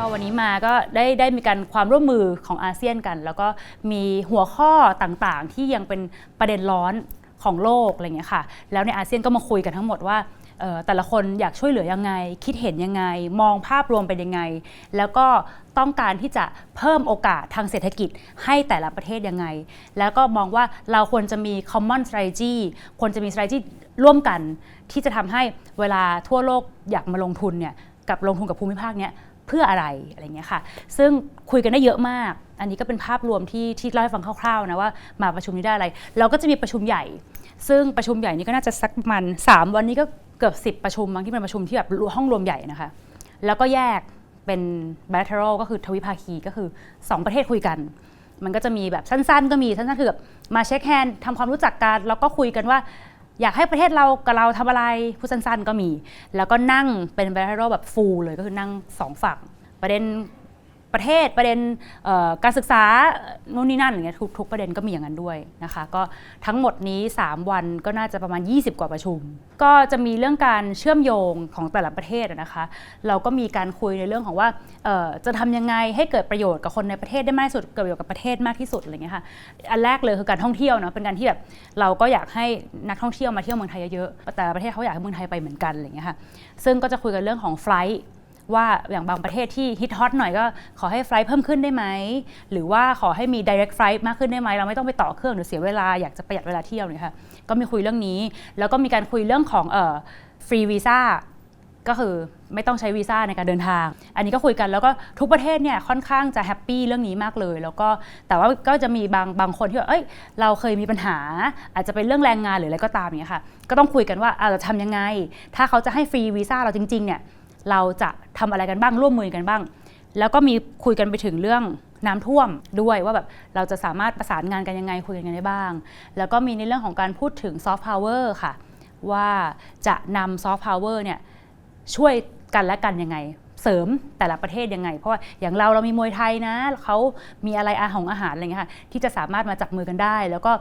ก็วันนี้มาก็ได้ได้มีการความร่วมมือของอาเซียนกัน แล้วก็มีหัวข้อต่างๆ ที่ยังเป็นประเด็นร้อนของโลกอะไรเงี้ยค่ะ แล้วในอาเซียนก็มาคุยกันทั้งหมดว่าแต่ละคนอยากช่วยเหลือยังไง คิดเห็นยังไง มองภาพรวมเป็นยังไง แล้วก็ต้องการที่จะเพิ่มโอกาสทางเศรษฐกิจให้แต่ละประเทศยังไง แล้วก็มองว่าเราควรจะมี common strategy ควรจะมี strategy ร่วมกัน ที่จะทำให้เวลาทั่วโลกอยากมาลงทุนเนี่ยกับลงทุนกับภูมิภาคเนี้ย เพื่ออะไรอะไรเงี้ยค่ะ ซึ่งคุยกันได้เยอะมาก อันนี้ก็เป็นภาพรวมที่ที่เล่าให้ฟังคร่าวๆนะว่ามาประชุมนี้ได้อะไร เราก็จะมีประชุมใหญ่ ซึ่งประชุมใหญ่นี้ก็น่าจะสักประมาณ3วันนี้ก็เกือบ 10 ประชุมบางที่เป็นประชุมที่แบบห้องรวมใหญ่นะคะ แล้วก็แยกเป็น bilateral ก็คือทวิภาคีก็คือ 2 ประเทศคุยกัน มันก็จะมีแบบสั้นๆ ก็มีสั้นๆคือแบบมาเช็คแฮนด์ทำความรู้จักกันแล้วก็คุยกันว่า อยากให้ประเทศเรากับเราทำอะไรพูดสั้นๆ ก็มี แล้วก็นั่งเป็นไบรัลแบบฟูลเลยก็คือนั่งสองฝั่งประเด็น ประเทศประเด็นการศึกษาโน่นนี่นั่นอย่างเงี้ยทุกทุกประเด็นก็มีอย่างนั้นด้วยนะคะก็ทั้งหมดนี้ 3 วันก็น่าจะประมาณ 20 กว่าประชุม ก็จะมีเรื่องการเชื่อมโยงของแต่ละประเทศนะคะ เราก็มีการคุยในเรื่องของว่าจะทำยังไงให้เกิดประโยชน์กับคนในประเทศได้มากที่สุดเกิดประโยชน์กับประเทศมากที่สุดอะไรเงี้ยค่ะอันแรกเลยคือการท่องเที่ยวเนาะเป็นการที่แบบเราก็อยากให้นักท่องเที่ยวมาเที่ยวเมืองไทยเยอะๆแต่ประเทศเขาอยากให้เมืองไทยไปเหมือนกันอะไรเงี้ยค่ะซึ่งก็จะคุยกันเรื่องของไฟล์ ว่าอย่างบางประเทศที่ฮิตฮอตหน่อยก็ขอให้ไฟล์เพิ่มขึ้นได้ไหม หรือว่าขอให้มี direct flight มากขึ้นได้ไหม เราไม่ต้องไปต่อเครื่องหรือเสียเวลาอยากจะประหยัดเวลาเที่ยวเนี่ยค่ะก็มีคุยเรื่องนี้ แล้วก็มีการคุยเรื่องของเอ่อฟรีวีซ่าก็คือไม่ต้องใช้วีซ่าในการเดินทาง อันนี้ก็คุยกันแล้วก็ทุกประเทศเนี่ยค่อนข้างจะแฮปปี้เรื่องนี้มากเลย แล้วก็แต่ว่าก็จะมีบางบางคนที่แบบเอ้ยเราเคยมีปัญหา อาจจะเป็นเรื่องแรงงานหรืออะไรก็ตามอย่างเงี้ยค่ะ ก็ต้องคุยกันว่าเราจะทำยังไง ถ้าเขาจะให้ฟรีวีซ่าเราจริงๆเนี่ย เราจะทำอะไรกันบ้างร่วมมือกันบ้าง แล้วก็มีคุยกันไปถึงเรื่องน้ำท่วมด้วยว่าแบบเราจะสามารถประสานงานกันยังไงคุยกันยังไงได้บ้าง แล้วก็มีในเรื่องของการพูดถึงซอฟต์พาวเวอร์ค่ะ ว่าจะนำซอฟต์พาวเวอร์เนี่ยช่วยกันและกันยังไง เสริมแต่ละประเทศยังไง เพราะว่าอย่างเราเรามีมวยไทยนะเขามีอะไรอาหงอาหารอะไรเงี้ยค่ะที่จะสามารถมาจับมือกันได้ แล้วก็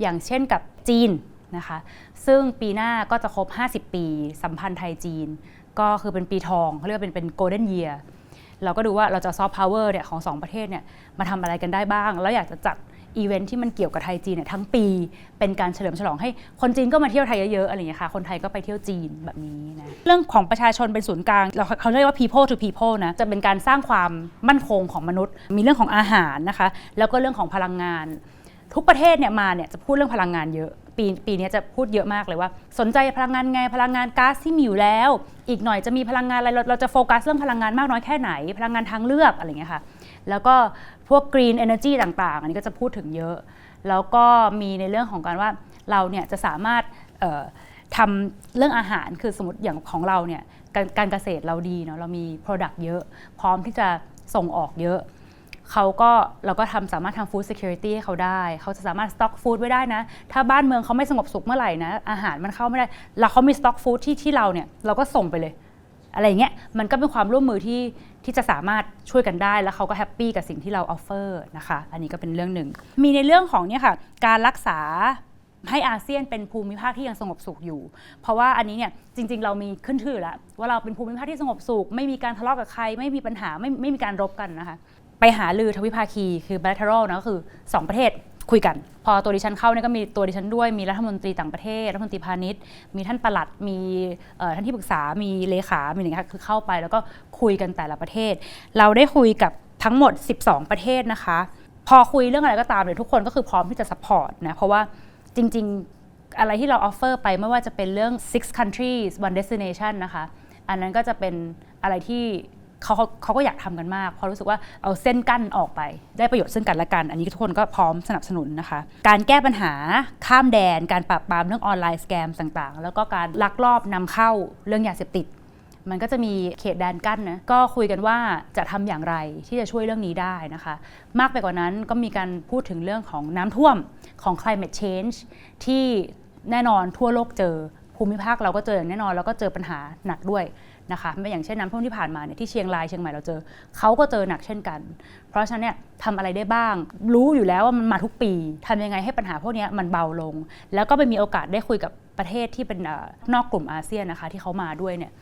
อย่างเช่นกับจีน นะคะ ซึ่งปีหน้าก็จะครบ 50 ปี สัมพันธ์ไทยจีน ก็คือเป็นปีทองเขาเรียกเป็นเป็นโกลเด้นเยียร์เราก็ดูว่าเราจะซอฟต์พาวเวอร์เนี่ยของสองประเทศเนี่ยมาทำอะไรกันได้บ้าง แล้วอยากจะจัดอีเวนท์ที่มันเกี่ยวกับไทยจีนเนี่ยทั้งปี เป็นการเฉลิมฉลองให้คนจีนก็มาเที่ยวไทยเยอะๆอะไรอย่างเงี้ยค่ะ คนไทยก็ไปเที่ยวจีนแบบนี้นะเรื่องของประชาชนเป็นศูนย์กลางเราเขาเรียกว่า people to people นะจะเป็นการสร้างความมั่นคงของมนุษย์ มีเรื่องของอาหารนะคะ แล้วก็เรื่องของพลังงาน ทุกประเทศเนี่ยมาเนี่ยจะพูดเรื่องพลังงานเยอะ ปีปีนี้จะพูดเยอะมากเลยว่า สนใจพลังงานไงพลังงานก๊าซที่มีอยู่แล้ว อีกหน่อยจะมีพลังงานอะไรเราเราจะโฟกัสเรื่องพลังงานมากน้อยแค่ไหน พลังงานทางเลือกอะไรเงี้ยค่ะแล้วก็พวก green energy ต่างๆ อันนี้ก็จะพูดถึงเยอะ แล้วก็มีในเรื่องของการว่าเราเนี่ยจะสามารถทำเรื่องอาหารคือสมมติอย่างของเราเนี่ยการการเกษตรเราดีเนาะเรามี Product เยอะ พร้อมที่จะส่งออกเยอะ เขาก็เราก็ทำสามารถทำ food security ให้เขาได้ เขาจะสามารถ stock food ไว้ได้นะ ถ้าบ้านเมืองเขาไม่สงบสุขเมื่อไหร่นะ อาหารมันเข้าไม่ได้ แล้วเขามี stock food ที่ที่เราเนี่ยเราก็ส่งไปเลย อะไรเงี้ย มันก็เป็นความร่วมมือที่ที่จะสามารถช่วยกันได้ แล้วเขาก็แฮปปี้กับสิ่งที่เราออฟเฟอร์นะคะ อันนี้ก็เป็นเรื่องหนึ่ง มีในเรื่องของเนี่ยค่ะ การรักษาให้อาเซียนเป็นภูมิภาคที่ยังสงบสุขอยู่ เพราะว่าอันนี้เนี่ยจริง ๆ เรามีขึ้นชื่อแล้วว่าเราเป็นภูมิภาคที่สงบสุข ไม่มีการทะเลาะกับใคร ไม่มีปัญหาไม่ไม่มีการรบกันนะคะ ไปหาลือทวิภาคีคือ bilateral นะก็คือ 2 ประเทศคุยกัน พอตัวดิฉันเข้าเนี่ยก็มีตัวดิฉันด้วยมีรัฐมนตรีต่างประเทศ รัฐมนตรีพาณิชย์ มีท่านปลัดมีท่านที่ปรึกษามีเลขา มีอะไรเงี้ยคือเข้าไปแล้วก็คุยกันแต่ละประเทศ เราได้คุยกับทั้งหมด 12 ประเทศนะคะ พอคุยเรื่องอะไรก็ตามเนี่ยทุกคนก็คือพร้อมที่จะ support นะเพราะว่าจริง ๆ อะไรที่เราออฟเฟอร์ไปไม่ว่าจะเป็นเรื่อง six countries one destination นะคะ อันนั้นก็จะเป็นอะไรที่ เขาเขาเขาก็อยากทำกันมากเพราะรู้สึกว่าเอาเส้นกั้นออกไป ได้ประโยชน์ซึ่งกันและกัน อันนี้ทุกคนก็พร้อมสนับสนุนนะคะ การแก้ปัญหาข้ามแดน การปราบปรามเรื่องออนไลน์สแกมต่างๆ แล้วก็การลักลอบนำเข้าเรื่องยาเสพติด มันก็จะมีเขตแดนกั้นนะก็คุยกันว่าจะทำอย่างไรที่จะช่วยเรื่องนี้ได้นะคะ มากไปกว่านั้นก็มีการพูดถึงเรื่องของน้ำท่วมของ climate change ที่แน่นอนทั่วโลกเจอภูมิภาคเราก็เจออย่างแน่นอนแล้วก็เจอปัญหาหนักด้วย นะคะไม่อย่างเช่นน้ำท่วมที่ผ่านมาเนี่ยที่เชียงรายเชียงใหม่เราเจอเขาก็เจอหนักเช่นกัน เพราะฉะนั้นเนี่ยทำอะไรได้บ้าง รู้อยู่แล้วว่ามันมาทุกปีทำยังไงให้ปัญหาพวกนี้มันเบาลง แล้วก็ไปมีโอกาสได้คุยกับประเทศที่เป็นนอกกลุ่มอาเซียนนะคะที่เขามาด้วยเนี่ย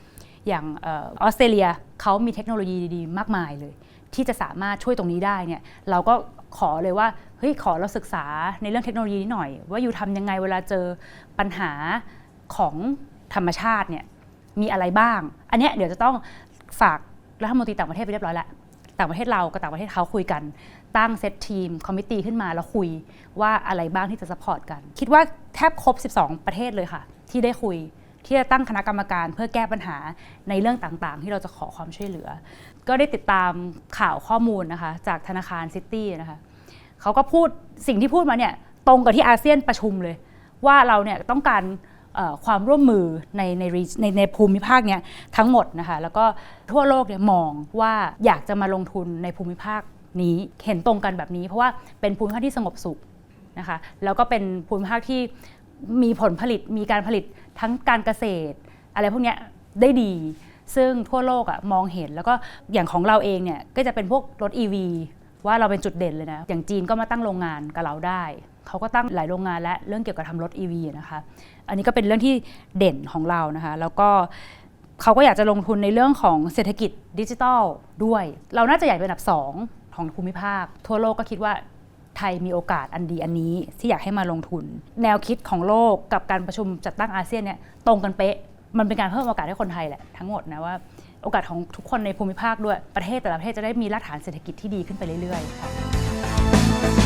อย่างออออสเตรเลียเขามีเทคโนโลยีดีๆ มากมายเลย ที่จะสามารถช่วยตรงนี้ได้เนี่ยเราก็ขอเลยว่าเฮ้ยขอเราศึกษาในเรื่องเทคโนโลยีนี้หน่อย ว่าอยู่ทำยังไงเวลาเจอปัญหาของธรรมชาติเนี่ย มีอะไรบ้าง อันเนี้ยเดี๋ยวจะต้องฝากรัฐมนตรีต่างประเทศไปเรียบร้อยแล้วต่างประเทศเรากับต่างประเทศเขาคุยกัน ตั้งเซตทีมคอมมิตี้ขึ้นมาแล้วคุยว่าอะไรบ้างที่จะสปอร์ตกัน คิดว่าแทบครบ 12 ประเทศเลยค่ะ ที่ได้คุยที่จะตั้งคณะกรรมการเพื่อแก้ปัญหาในเรื่องต่างๆ ที่เราจะขอความช่วยเหลือ ก็ได้ติดตามข่าวข้อมูลนะคะจากธนาคารซิตี้นะคะเขาก็พูดสิ่งที่พูดมาเนี่ยตรงกับที่อาเซียนประชุมเลย ว่าเราเนี่ยต้องการ ความร่วมมือในในในในภูมิภาคเนี้ยทั้งหมดนะคะแล้วก็ทั่วโลกเนี่ยมองว่าอยากจะมาลงทุนในภูมิภาคนี้เห็นตรงกันแบบนี้ เพราะว่าเป็นภูมิภาคที่สงบสุขนะคะแล้วก็เป็นภูมิภาคที่มีผลผลิตมีการผลิตทั้งการเกษตร อะไรพวกเนี้ยได้ดี ซึ่งทั่วโลกอะมองเห็นแล้วก็อย่างของเราเองเนี่ยก็จะเป็นพวกรถ EV ว่าเราเป็นจุดเด่นเลยนะ อย่างจีนก็มาตั้งโรงงานกับเราได้ เขาก็ตั้งหลายโรงงานและเรื่องเกี่ยวกับทำรถ EV นะคะอันนี้ก็เป็นเรื่องที่เด่นของเรานะคะแล้วก็เขาก็อยากจะลงทุนในเรื่องของเศรษฐกิจดิจิทัลด้วย เราน่าจะใหญ่เป็นอันดับ 2 ของภูมิภาค ทั่วโลกก็คิดว่าไทยมีโอกาสอันดีอันนี้ที่อยากให้มาลงทุน แนวคิดของโลกกับการประชุมจัดตั้งอาเซียนเนี่ยตรงกันเป๊ะมันเป็นการเพิ่มโอกาสให้คนไทยแหละทั้งหมดนะว่าโอกาสของทุกคนในภูมิภาคด้วยประเทศแต่ละประเทศจะได้มีรากฐานเศรษฐกิจที่ดีขึ้นไปเรื่อยๆค่ะ